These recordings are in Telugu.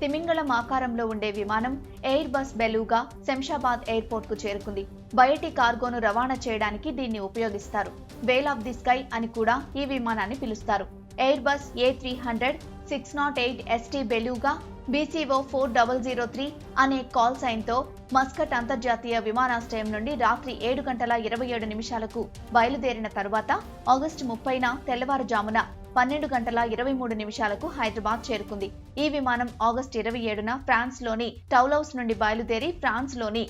తిమింగళం ఆకారంలో ఉండే విమానం ఎయిర్ బస్ బెలూగా శంషాబాద్ ఎయిర్పోర్ట్కు చేరుకుంది. బయటి కార్గోను రవాణా చేయడానికి దీన్ని ఉపయోగిస్తారు. వేల్ ఆఫ్ ది స్కై అని కూడా ఈ విమానాన్ని పిలుస్తారు. Airbus A three hundred six nought eight ST Beluga BCO four double zero three అనే కాల్ సైన్తో మస్కట్ అంతర్జాతీయ విమానాశ్రయం నుండి రాత్రి ఏడు గంటల ఇరవై ఏడు నిమిషాలకు బయలుదేరిన తరువాత ఆగస్టు ముప్పైన తెల్లవారుజామున పన్నెండు గంటల ఇరవై మూడు నిమిషాలకు హైదరాబాద్ చేరుకుంది. ఈ విమానం ఆగస్టు ఇరవై ఏడున ఫ్రాన్స్లోని టౌలౌస్ నుండి బయలుదేరి ఫ్రాన్స్లోని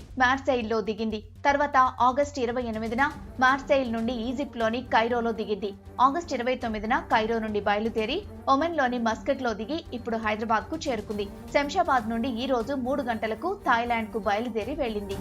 దిగింది. తర్వాత ఆగస్టు ఇరవై ఎనిమిదిన మార్సైల్ నుండి ఈజిప్ట్లోని కైరోలో దిగింది. ఆగస్టు ఇరవై తొమ్మిదిన కైరో నుండి బయలుదేరి ఒమెన్లోని మస్కట్లో దిగి ఇప్పుడు హైదరాబాద్కు చేరుకుంది. శంషాబాద్ నుండి ఈ రోజు మూడు గంటలకు థాయిలాండ్కు బయలుదేరి వెళ్ళింది.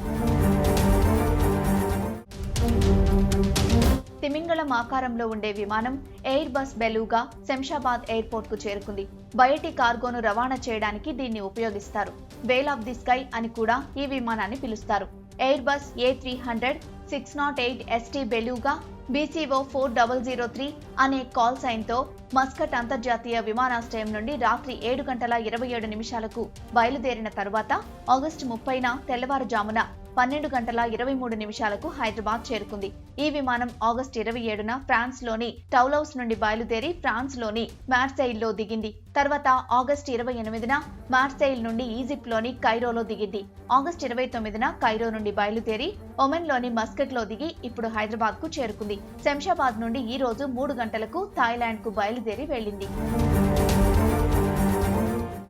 తిమింగళం ఆకారంలో ఉండే విమానం ఎయిర్ బస్ బెలూగా శంషాబాద్ ఎయిర్పోర్ట్కు చేరుకుంది. బయటి కార్గోను రవాణా చేయడానికి దీన్ని ఉపయోగిస్తారు. వేల్ ఆఫ్ ది స్కై అని కూడా ఈ విమానాన్ని పిలుస్తారు. Airbus A three hundred six nought eight ST Beluga BCO four double zero three అనే కాల్ సైన్తో మస్కట్ అంతర్జాతీయ విమానాశ్రయం నుండి రాత్రి ఏడు గంటల ఇరవై ఏడు నిమిషాలకు బయలుదేరిన తరువాత ఆగస్టు ముప్పైన తెల్లవారుజామున పన్నెండు గంటల ఇరవై మూడు నిమిషాలకు హైదరాబాద్ చేరుకుంది. ఈ విమానం ఆగస్టు ఇరవై ఏడున ఫ్రాన్స్లోని టౌలౌస్ నుండి బయలుదేరి ఫ్రాన్స్లోని దిగింది. తర్వాత ఆగస్టు ఇరవై ఎనిమిదిన మార్సైల్ నుండి ఈజిప్ట్లోని కైరోలో దిగింది. ఆగస్టు ఇరవై తొమ్మిదిన కైరో నుండి బయలుదేరి ఒమెన్లోని మస్కట్లో దిగి ఇప్పుడు హైదరాబాద్కు చేరుకుంది. శంషాబాద్ నుండి ఈ రోజు మూడు గంటలకు థాయిలాండ్కు బయలుదేరి వెళ్ళింది.